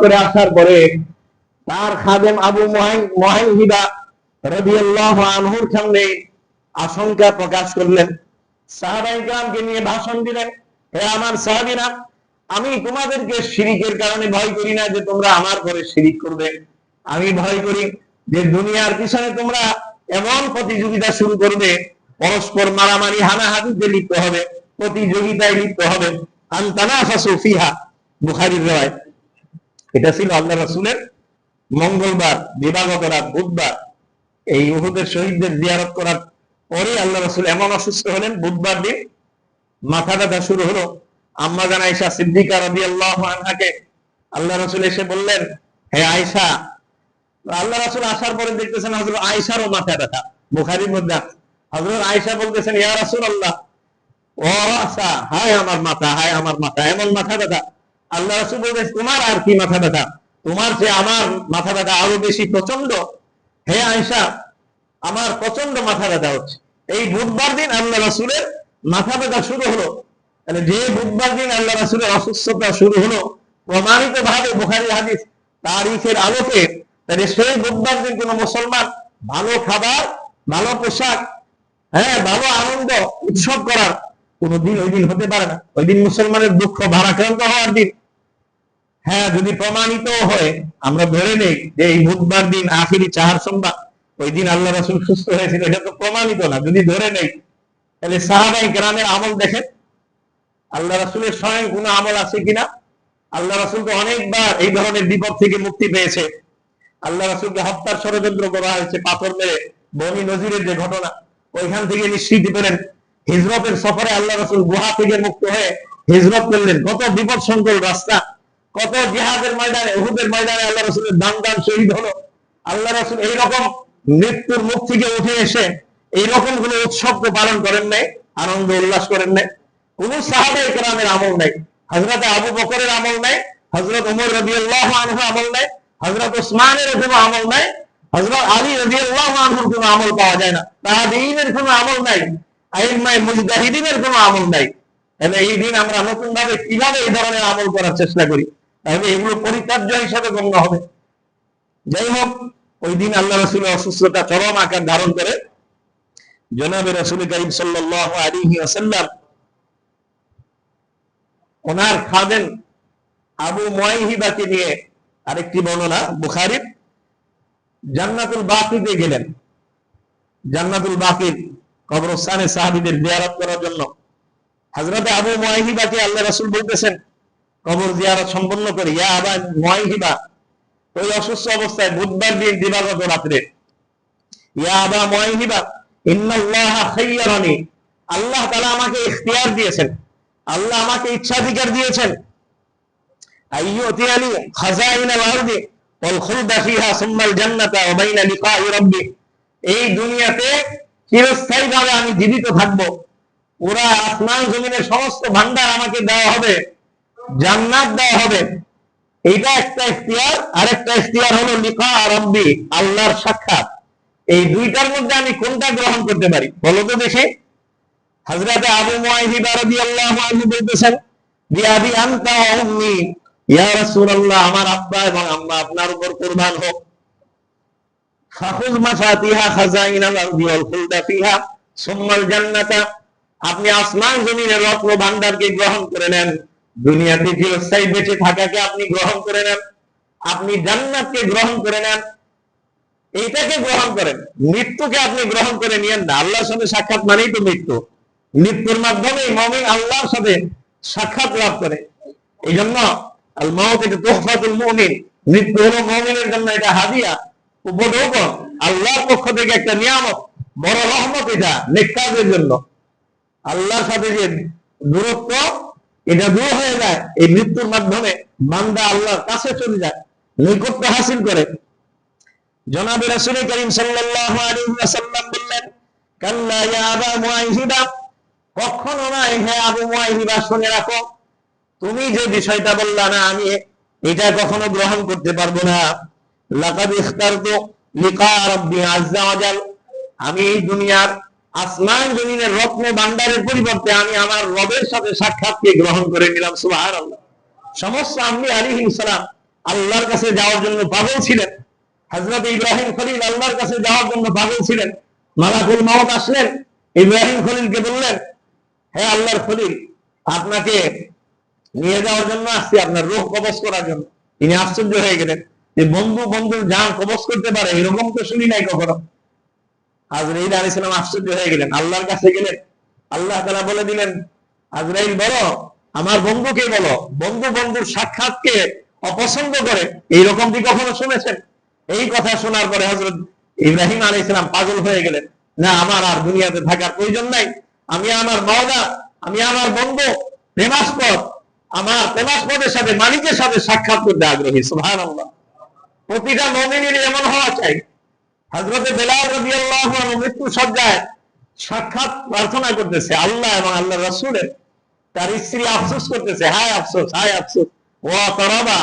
করে আসার পরে তার খাদেম আবু মহাইহিবা রাদিয়াল্লাহু আনহুর সামনে আশঙ্কা প্রকাশ করলেন। নিয়ে ভাষণ দিলেন, হে আমার সাহাবীরা, আমি তোমাদেরকে শিরিকের কারণে ভয় করি না যে তোমরা আমার পরে শিরিক করবে। আমি ভয় করি যে দুনিয়ার পিছনে তোমরা এমন প্রতিযোগিতা শুরু করবে, পরস্পর মারামারি, হানাহানিতে লিপ্ত হবে, প্রতিযোগিতায় লিপ্ত হবে। আন্তানাফাসু ফিহা। বুখারীর রায় এটা ছিল আল্লাহ রাসূলের মঙ্গলবার, দিবাগত রাত, বুধবার। এই উহুদের শহীদদের জিয়ারত করার পরে আল্লাহ রাসূল এমন অসুস্থ হলেন, বুধবার দিন মাথা ব্যথা শুরু হলো। আম্মা জান আয়েশা সিদ্দিকা রাদিয়াল্লাহু আনহাকে আল্লাহ রাসূল এসে বললেন, হে আয়েশা। আল্লাহ রাসূল আসার পরে দেখতেছেন হযরত আয়েশারও মাথা ব্যথা। বুখারীর মধ্যে আছে। হযরত আয়েশা বলতেছেন, ইয়া রাসূলুল্লাহ, ও রাসা হায় আমার মাথা, হায় আমার মাথা, এমন মাথা ব্যথা আল্লাহ রাসূল বলতেন তোমার আর কি মাথা ব্যথা? তোমার যে আমার মাথা ব্যথা আরও বেশি প্রচণ্ড হে আয়েশা, আমার প্রচণ্ড মাথা ব্যথা হচ্ছে। এই বুধবার দিন আল্লাহ রাসূলের মাথা ব্যথা শুরু হলো। তাহলে যে বুধবার দিন আল্লাহ রাসূলের অসুস্থতা শুরু হলো প্রমাণিত ভাবে বোখারি হাদিস তারিখের আলোকে, তাহলে সেই বুধবার দিন কোন মুসলমান ভালো খাবার, ভালো পোশাক হ্যাঁ ভালো আনন্দ উৎসব করার কোন দিন, ওই দিন হতে পারে না। ওই দিন মুসলমানের দুঃখ ভারাক্রান্ত হওয়ার দিন হ্যাঁ যদি প্রমাণিত হয়, আমরা ধরে নেই যে এই বুধবার দিন আখিরি চাহার সোমবার, ওই দিন আল্লাহ রাসুল সুস্থ হয়েছিল, এটা তো প্রমাণিত না। যদি ধরে নেই, তাহলে সাহাবাই গ্রামের আমল দেখেন। আল্লাহ রাসুলের স্বয়ং কোন আমল আছে কিনা? আল্লাহ রাসুল তো অনেকবার এই ধরনের বিপদ থেকে মুক্তি পেয়েছে। আল্লাহ রাসুলকে হত্যার ষড়যন্ত্র করা হয়েছে, পাথর মেরে, বনি নজিরের যে ঘটনা, ওইখান থেকে নিশ্চিত পেলেন হিজরতের সফরে আল্লাহ রাসুল গুহা থেকে মুক্ত হয়ে হিজরত করলেন। কত বিপদ সংকুল রাস্তা। কত জিহাদের ময়দানে, উহুদের ময়দানে আল্লাহ রাসুলের দান দান শহীদ হলো। আল্লাহ রাসুল এইরকম মৃত্যুর মুখ থেকে উঠে এসে এইরকম কোন উৎসব তো পালন করেন নাই, আনন্দ উল্লাস করেন নাই। কোন সাহাবাই কেরামের আমল নাই হজরত আবু বকরের আমল নাই হজরত উমর রবি আল্লাহ আমল নাই হজরত ওসমানের কোনো আমল নাই হজরত আলী রবি আল্লাহ আনহুর কোনো আমল পাওয়া যায় না। তাহাদিনের কোনো আমল নাই আইমাই মুজদাহিদিনের কোনো আমল নাই। তাহলে এই দিন আমরা নতুন ভাবে কীভাবে এই ধরনের আমল করার চেষ্টা করি? তাহলে এগুলো পরিত্যাজ্য হিসাবে গণ্য হবে। যাই হোক, ওই দিন আল্লাহ রসুলের অসুস্থতা চরম আকার ধারণ করে। জনাবে রসুল করিম সাল্লাহ আলিহি আসাল্লাম ওনার খাদেন আবু ময়হিবাকে নিয়ে আরেকটি বর্ণনা বুখারির জান্নাতুল বাকিতে গেলেন। জান্নাতুল বাকির কবরস্থানে সাহাবিদের জিয়ারত করার জন্য। হজরতে আবু ময়হিবাকে আল্লাহ রসুল বলতেছেন কবর জিয়ারত সম্পন্ন করে। ইয়া আবা ময়হিবা ওই অসুস্থ অবস্থায় বুধবার দিন দিবাগত রাত্রে। ইয়া আবা ময়হিবা ইন্নাল্লাহ খাইয়ারানি। আল্লাহ তাআলা আমাকে ইখতিয়ার দিয়েছেন। আল্লাহ আমাকে ইচ্ছাধিকার দিয়েছেন। আমি জীবিত থাকব। পুরা আসমান জমিনের সমস্ত ভান্ডার আমাকে দেওয়া হবে। জান্নাত দেওয়া হবে। এইটা একটা ইখতিয়ার, আরেকটা ইখতিয়ার হলো লিকা রব্বি আল্লাহর সাক্ষাৎ। এই দুইটার মধ্যে আমি কোনটা গ্রহণ করতে পারি? বলো তো দেখি। হযরত আবু মুআইহিবা রাদিয়াল্লাহু আনহু বলতেছেন যে আবি আনতা ওয়া উম্মি, ইয়া রাসূলুল্লাহ, আমার আব্বা এবং আম্মা আপনার উপর কুরবান হোক। ফাখুজ মাফাতিহা খাজাইনাল আরদি ওয়াল খুলদা ফিহা, সুম্মাল জান্নাতা, আপনি আসমান জমিনের রত্ন ভান্ডারকে গ্রহণ করে নেন। দুনিয়াতে চিরস্থায়ী বেঁচে থাকাকে আপনি গ্রহণ করে নেন। আপনি জান্নাতকে গ্রহণ করে নেন। এইটাকে গ্রহণ করেন। মৃত্যুকে আপনি গ্রহণ করে নিয়েন না। আল্লাহর সাথে সাক্ষাৎ মানেই তো মৃত্যু। মৃত্যুর মাধ্যমে মমিন আল্লাহর সাথে সাক্ষাৎ লাভ করে। এই জন্য আল মুমিন। মৃত্যু হলো মুমিনের জন্য এটা হাদিয়া, উপঢৌকন। আল্লাহর পক্ষ থেকে একটা নিয়ামত, বড় রহমত এটা নেককারদের জন্য। আল্লাহর সাথে যে দূরত্ব এটা দূর হয়ে যায়, এই মৃত্যুর মাধ্যমে বান্দা আল্লাহর কাছে চলে যায়, নৈকট্য হাসিল করে। জনাবে রাসূল করিম আলাইহি ওয়াসাল্লাম বললেন, কাল্লা ইয়া আবা মুআইহিবা কখনো না হে আবু মুআইহিবা শুনে রাখো, তুমি যে বিষয়টা বললা না, আমি এটা কখনো গ্রহণ করতে পারব না। লাকাদ ইখতারতু লিকা রাব্বি আযজা ওয়াজাল আমি এই দুনিয়ার আসমান জমিনের রত্ন ভান্ডারের পরিবর্তে আমি আমার রবের সাথে সাক্ষাৎকে গ্রহণ করে নিলাম, সুবহানাল্লাহ। সমস্ত আম্বি আলাইহিস সালাম আল্লাহর কাছে যাওয়ার জন্য পাগল ছিলেন। হজরত ইব্রাহিম খলিল আল্লাহর কাছে যাওয়ার জন্য পাগল ছিলেন। মালাকুল মাহত আসলেন, ইব্রাহিম খলিলকে বললেন, হে আল্লাহর খলিল, আপনাকে নিয়ে যাওয়ার জন্য আসছি, আপনার রোহ কবচ করার জন্য। তিনি আশ্চর্য হয়ে গেলেন যে বন্ধু বন্ধুর যান কবচ করতে পারে, এরকম তো শুনি নাই কখনো। আজরাইল আলী সালাম আশ্চর্য হয়ে গেলেন। আল্লাহর কাছে গেলেন। আল্লাহ তালা বলে দিলেন, আজরাইল, বলো, আমার বন্ধুকে বলো? বন্ধু বন্ধুর সাক্ষাৎকে অপছন্দ করে? এইরকম কি কখনো শুনেছেন? এই কথা শোনার পরে হজরত ইব্রাহিম আলী ইসলাম পাগল হয়ে গেলেন। না, আমার আর দুনিয়াতে থাকার প্রয়োজন নাই। আমি আমার মাওলা, আমি আমার বন্ধু, প্রেমাস্পদ। আমার প্রেমাস্পদের সাথে, মালিকের সাথে সাক্ষাৎ করতে আগ্রহী। সুহান প্রতিটা মমিনের এমন হওয়া চাই। হজরতে বেলাল রবি আল্লাহ মৃত্যু সজ্জায় সাক্ষাৎ প্রার্থনা করতেছে আল্লাহ এবং আল্লাহ রসুলের। তার স্ত্রী আফসোস করতেছে, হায় আফসোস হায় আফসোস। ও তরাবা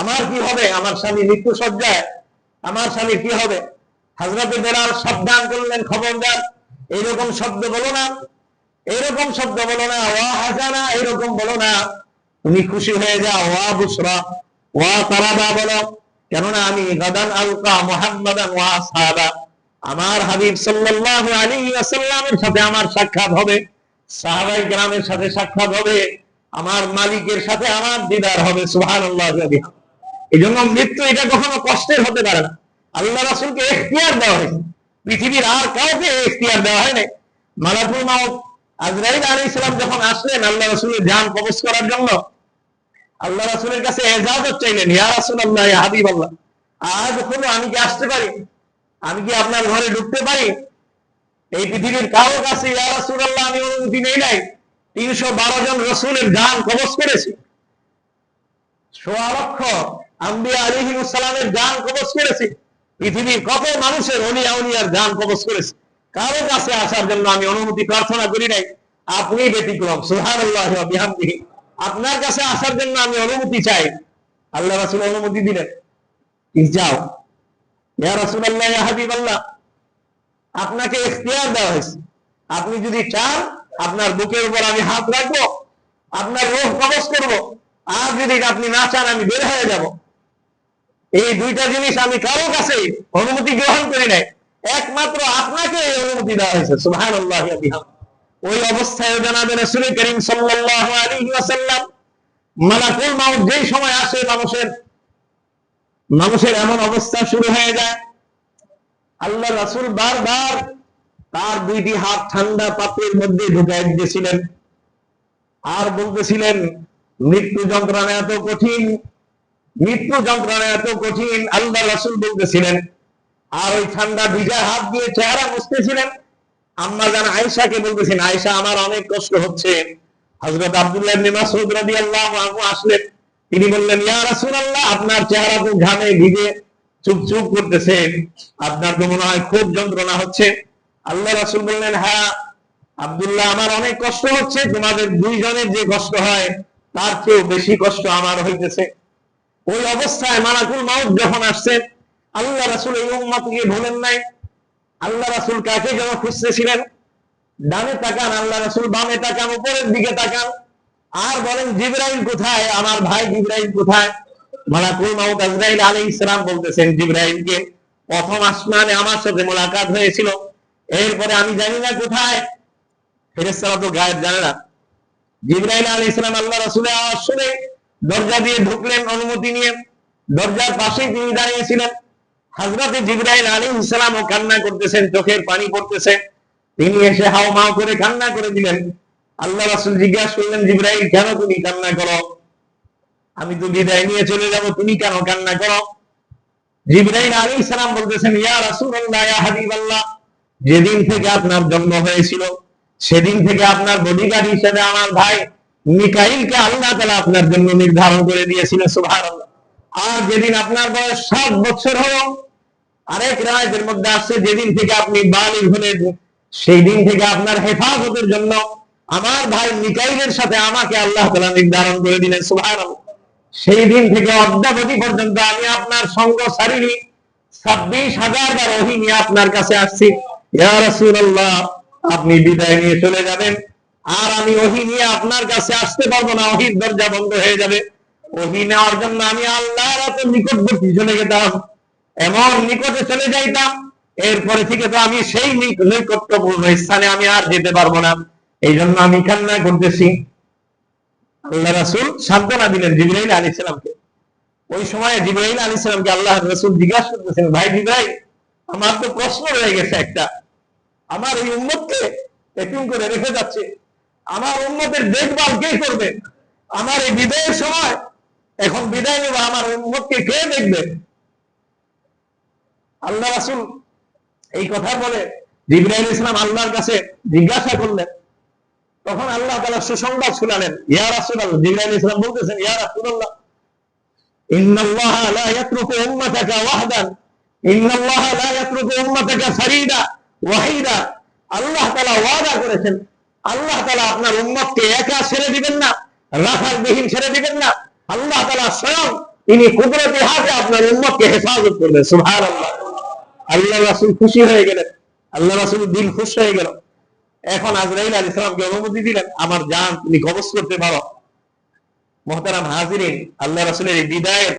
আমার কি হবে? আমার স্বামী মৃত্যু সজ্জায় আমার স্বামী কি হবে? হজরতে বেলাল সাবধান করলেন, খবরদার। এইরকম শব্দ বলো না, এইরকম শব্দ বলো না, ওয়া হাজানা এইরকম বলো না। তুমি খুশি হয়ে যাও, ওয়া বুসরা ওয়া তারাবা বলো। কেননা আমি গাদান আলকা মুহাম্মাদান আমার হাবিব সাল্লাল্লাহু আলাইহি ওয়াসাল্লামের সাথে আমার সাক্ষাৎ হবে, সাহাবাই গ্রামের সাথে সাক্ষাৎ হবে, আমার মালিকের সাথে আমার দিদার হবে, সুবহানাল্লাহ এই জন্য মৃত্যু এটা কখনো কষ্টের হতে পারে না। আল্লাহ রাসূলকে এখতিয়ার দেওয়া হয়েছে। পৃথিবীর আর কাউকে এখতিয়ার দেওয়া হয়নি। মালাকুল মাউত আজরাইল আলাইহিস সালাম যখন আসলেন, আল্লাহ রাসূলের জান কবজ করার জন্য আল্লাহ রাসূলের কাছে এজাজত চাইলেন, ইয়া রাসূলুল্লাহ, ইয়া হাবিবাল্লাহ, আজ হলো আমি কি আসতে পারি? আমি কি আপনার ঘরে ঢুকতে পারি? এই পৃথিবীর কারও কাছে, ইয়া রাসূলুল্লাহ, আমি অনুমতি নেই নাই। তিনশো বারো জন রসুলের জান কবজ করেছি। সোয়া লক্ষ আম্বিয়া আলিহিমুসালামের জান কবজ করেছি। পৃথিবীর কত মানুষের অলিয়া উলিয়ার জান কবজ করেছি। কারও কাছে আসার জন্য আমি অনুমতি প্রার্থনা করি নাই। আপনি ব্যতিক্রম, সুবহানাল্লাহ ওয়া বিহামদিহি। আপনার কাছে আসার জন্য আমি অনুমতি চাই। আল্লাহ রাসূল অনুমতি দিলেন। যাও। ইয়া রাসূলুল্লাহ, ইয়া হাবিবাল্লাহ। আপনাকে ইখতিয়ার দেওয়া হয়েছে। আপনি যদি চান, আপনার বুকের উপর আমি হাত রাখব, আপনার রোহ কবজ করব। আর যদি আপনি না চান, আমি বের হয়ে যাব। এই দুইটা জিনিস আমি কারও কাছে অনুমতি গ্রহণ করি নাই। একমাত্র আপনাকে অনুমতি দেওয়া হয়েছে। ওয়া বিহামদিহি। ওই অবস্থায় জানাবেন রাসূল করিম সাল্লাল্লাহু আলাইহি ওয়াসাল্লাম। মালাকুল মাউত যেই সময় আসে, মানুষের মানুষের এমন অবস্থা শুরু হয়ে যায়। আল্লাহ রাসূল বারবার তার দুইটি হাত ঠান্ডা পাত্রের মধ্যে ঢুকাই দিয়েছিলেন। আর বলতেছিলেন, মৃত্যু যন্ত্রণা এত কঠিন, মৃত্যু যন্ত্রণা এত কঠিন আল্লাহ রাসূল বলতেছিলেন। আর ওই ঠান্ডা দুইটা হাত দিয়ে চেহারা মুছতেছিলেন। আম্মা জান আয়েশাকে বলতেছেন আয়েশা আমার অনেক কষ্ট হচ্ছে। হযরত আব্দুল্লাহ আসলেন। তিনি বললেন আপনার চেহারা তো ঘামে ভিজে চুপ চুপ করতেছে। আপনার তো মনে হয় খুব যন্ত্রণা হচ্ছে। আল্লাহ রাসূল বললেন হ্যাঁ আব্দুল্লাহ আমার অনেক কষ্ট হচ্ছে। তোমাদের দুইজনের যে কষ্ট হয়, তার চেয়েও বেশি কষ্ট আমার হইতেছে। ওই অবস্থায় মালাকুল মাউত যখন আসছে, আল্লাহ রাসূল এই উম্মতকে ভুলেন নাই আল্লাহ রাসূল কাকে যেন খুঁজতেছিলেন? ডানে তাকান, আল্লাহ রাসুল বামে তাকান, উপরের দিকে তাকান। আর বলেন, জিব্রাইল কোথায়? আমার ভাই জিব্রাইল কোথায়? মালাকুল মাউত আজরাইল আলী ইসলাম বলতেছেন, জিব্রাইলকে প্রথম আসমানে আমার সাথে মোলাকাত হয়েছিল। এরপরে আমি জানি না কোথায়। ফেরেশতারা তো গায়েব জানে না। জিব্রাইল আলী ইসলাম আল্লাহ রাসূলের আওয়াজ শুনে দরজা দিয়ে ঢুকলেন অনুমতি নিয়ে। দরজার পাশেই তিনি দাঁড়িয়েছিলেন হযরতে জিব্রাইল আলাইহিস সালাম ও কান্না করতেছেন, চোখের পানি পড়তেছে। তিনি এসে হাও মাও করে কান্না করে দিলেন। আল্লাহ রাসূল জিজ্ঞাসা করলেন, জিব্রাইল, কেন তুমি কান্না করো? আমি তো বিদায় নিয়ে চলে যাব, তুমি কেন কান্না করো? জিব্রাইল আলাইহিস সালাম বলতেছেন, ইয়া রাসূলুল্লাহ, ইয়া হাবিবাল্লাহ, যেদিন থেকে আপনার জন্ম হয়েছিল, সেদিন থেকে আপনার বডিগার্ড হিসেবে আমার ভাই মিকাইলকে আল্লাহ তাআলা আপনার জন্য নির্ধারণ করে দিয়েছিল সুবহানাল্লাহ। আর যেদিন আপনার বয়স সাত বছর হলো, আরেক রায়তের মধ্যে আসছে, যেদিন থেকে আপনি বালিগ হলেন সেই দিন থেকে আপনার হেফাজতের জন্য আমার ভাই মিকাইলের সাথে আমাকে আল্লাহ তাআলা নির্ধারণ করে দিলেন, সুবহানাল্লাহ। সেই দিন থেকে অদ্যাবধি পর্যন্ত আমি আপনার সঙ্গ সারিনি ছাব্বিশ হাজার বার ওহি আপনার কাছে আসছি। ইয়া রাসূলুল্লাহ, আপনি বিদায় নিয়ে চলে যাবেন। আর আমি ওহি নিয়ে আপনার কাছে আসতে পারব না, ওহির দরজা বন্ধ হয়ে যাবে। ওহি নেওয়ার জন্য আমি আল্লাহর এত নিকটবর্তী চলে যেতাম। এমন নিকটে চলে যাইতাম। এরপরে থেকে তো আমি সেই নৈকট্যপূর্ণ স্থানে আমি আর যেতে পারব না। এই জন্য আমি কান্না করতেছি। আল্লাহ রাসুল সান্ত্বনা দিলেন জিবরাইল আলী সালামকে। ওই সময় জিবরাইল আলী সালামকে আল্লাহ রাসূল জিজ্ঞাসা করতেছেন, ভাই জিবরাইল, আমার তো প্রশ্ন রয়ে গেছে একটা। আমার ওই উম্মতকে এতিম করে রেখে যাচ্ছে। আমার উম্মতের দেখভাল কে করবে? আমার এই বিদায়ের সময় এখন বিদায় নেব, আমার উম্মতকে কে দেখবে। আল্লাহ রাসূল এই কথা বলে জিবরাইল ইসলাম আল্লাহর কাছে জিজ্ঞাসা করলেন। তখন আল্লাহ তাআলা সুসংবাদ শুনালেন, ইয়া রাসূলুল্লাহ, জিবরাইল ইসলাম বলতেছেন, ইয়া রাসূলুল্লাহ, ইন্নাল্লাহ লা ইয়াতরুকু উম্মাতাকা ওয়াহদান, ইন্নাল্লাহ লা ইয়াতরুকু উম্মাতাকা ফারিদা ওয়াহিদা। আল্লাহ ওয়াদা করেছেন, আল্লাহ তাআলা আপনার উম্মতকে একা ছেড়ে দিবেন না রাখাল বিহীন ছেড়ে দিবেন না। আল্লাহ তালা স্বয়ং তিনি কুদরতি হাতে আপনার উম্মতকে হেফাজত করবেন সুভার আল্লাহ আল্লাহ রাসুল খুশি হয়ে গেলেন, আল্লাহ রাসুল দিল খুশ হয়ে গেল। এখন আজরাইল আল সালামকে অনুমতি দিলেন, আমার যান তুমি কবচ করতে পারো। মোহতারাম হাজিরিন, আল্লাহ রাসুলের এই বিদায়ের